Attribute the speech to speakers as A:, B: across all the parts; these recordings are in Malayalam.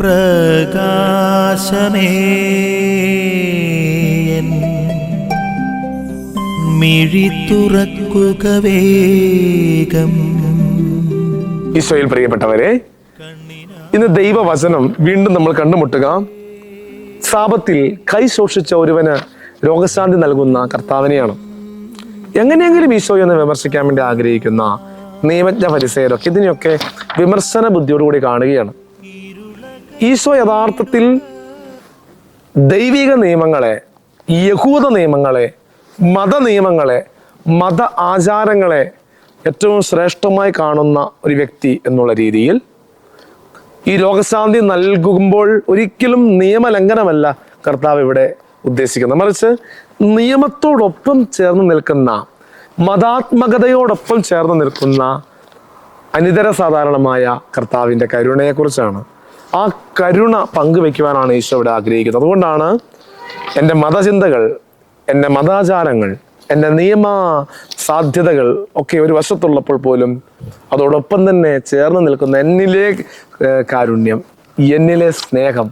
A: പ്രകാശമേ. മിഴി വേഗം.
B: ഈശോയിൽ പ്രിയപ്പെട്ടവരെ ഇന്ന് ദൈവവചനം വീണ്ടും നമ്മൾ കണ്ടുമുട്ടുക. സാപത്തിൽ കൈ ശോഷിച്ച ഒരുവന് രോഗശാന്തി നൽകുന്ന കർത്താവിനെയാണ്. എങ്ങനെയെങ്കിലും ഈശോയെ ഒന്ന് വിമർശിക്കാൻ വേണ്ടി ആഗ്രഹിക്കുന്ന നിയമജ്ഞ പരിസരമൊക്കെ ഇതിനെയൊക്കെ വിമർശന ബുദ്ധിയോടുകൂടി കാണുകയാണ്. ഈശോ യഥാർത്ഥത്തിൽ ദൈവിക നിയമങ്ങളെ യഹൂദ നിയമങ്ങളെ മത നിയമങ്ങളെ മത ആചാരങ്ങളെ ഏറ്റവും ശ്രേഷ്ഠമായി കാണുന്ന ഒരു വ്യക്തി എന്നുള്ള രീതിയിൽ ഈ രോഗശാന്തി നൽകുമ്പോൾ ഒരിക്കലും നിയമലംഘനമല്ല കർത്താവ് ഇവിടെ ഉദ്ദേശിക്കുന്നത്. മറിച്ച് നിയമത്തോടൊപ്പം ചേർന്ന് നിൽക്കുന്ന മതാത്മകതയോടൊപ്പം ചേർന്ന് നിൽക്കുന്ന അനിതര സാധാരണമായ കർത്താവിന്റെ കരുണയെക്കുറിച്ചാണ് ആ കരുണ പങ്കുവെക്കുവാനാണ് ഈശോ ഇവിടെ ആഗ്രഹിക്കുന്നത്. അതുകൊണ്ടാണ് എന്റെ മതചിന്തകൾ എന്റെ മതാചാരങ്ങൾ എന്റെ നിയമ സാധ്യതകൾ ഒക്കെ ഒരു വശത്തുള്ളപ്പോൾ പോലും അതോടൊപ്പം തന്നെ ചേർന്ന് നിൽക്കുന്ന എന്നിലെ കാരുണ്യം എന്നിലെ സ്നേഹം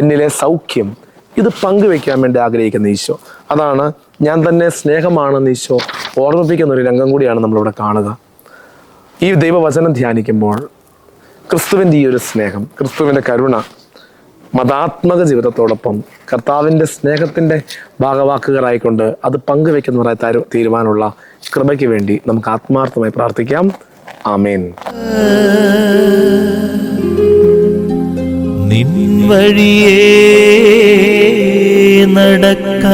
B: എന്നിലെ സൗഖ്യം ഇത് പങ്കുവെക്കാൻ വേണ്ടി ആഗ്രഹിക്കുന്ന ഈശോ. അതാണ് ഞാൻ തന്നെ സ്നേഹമാണെന്ന് ഈശോ ഓർമ്മിപ്പിക്കുന്ന ഒരു രംഗം കൂടിയാണ് നമ്മളിവിടെ കാണുക. ഈ ദൈവവചനം ധ്യാനിക്കുമ്പോൾ ക്രിസ്തുവിന്റെ ഈ ഒരു സ്നേഹം ക്രിസ്തുവിന്റെ കരുണ മതാത്മക ജീവിതത്തോടൊപ്പം കർത്താവിന്റെ സ്നേഹത്തിന്റെ ഭാഗവാക്കുകളായിക്കൊണ്ട് അത് പങ്കുവെക്കുന്നവരായി തരു തീരുമാനമുള്ള കൃപയ്ക്ക് വേണ്ടി നമുക്ക് ആത്മാർത്ഥമായി പ്രാർത്ഥിക്കാം. ആമേൻ.
A: നിൻ നടക്ക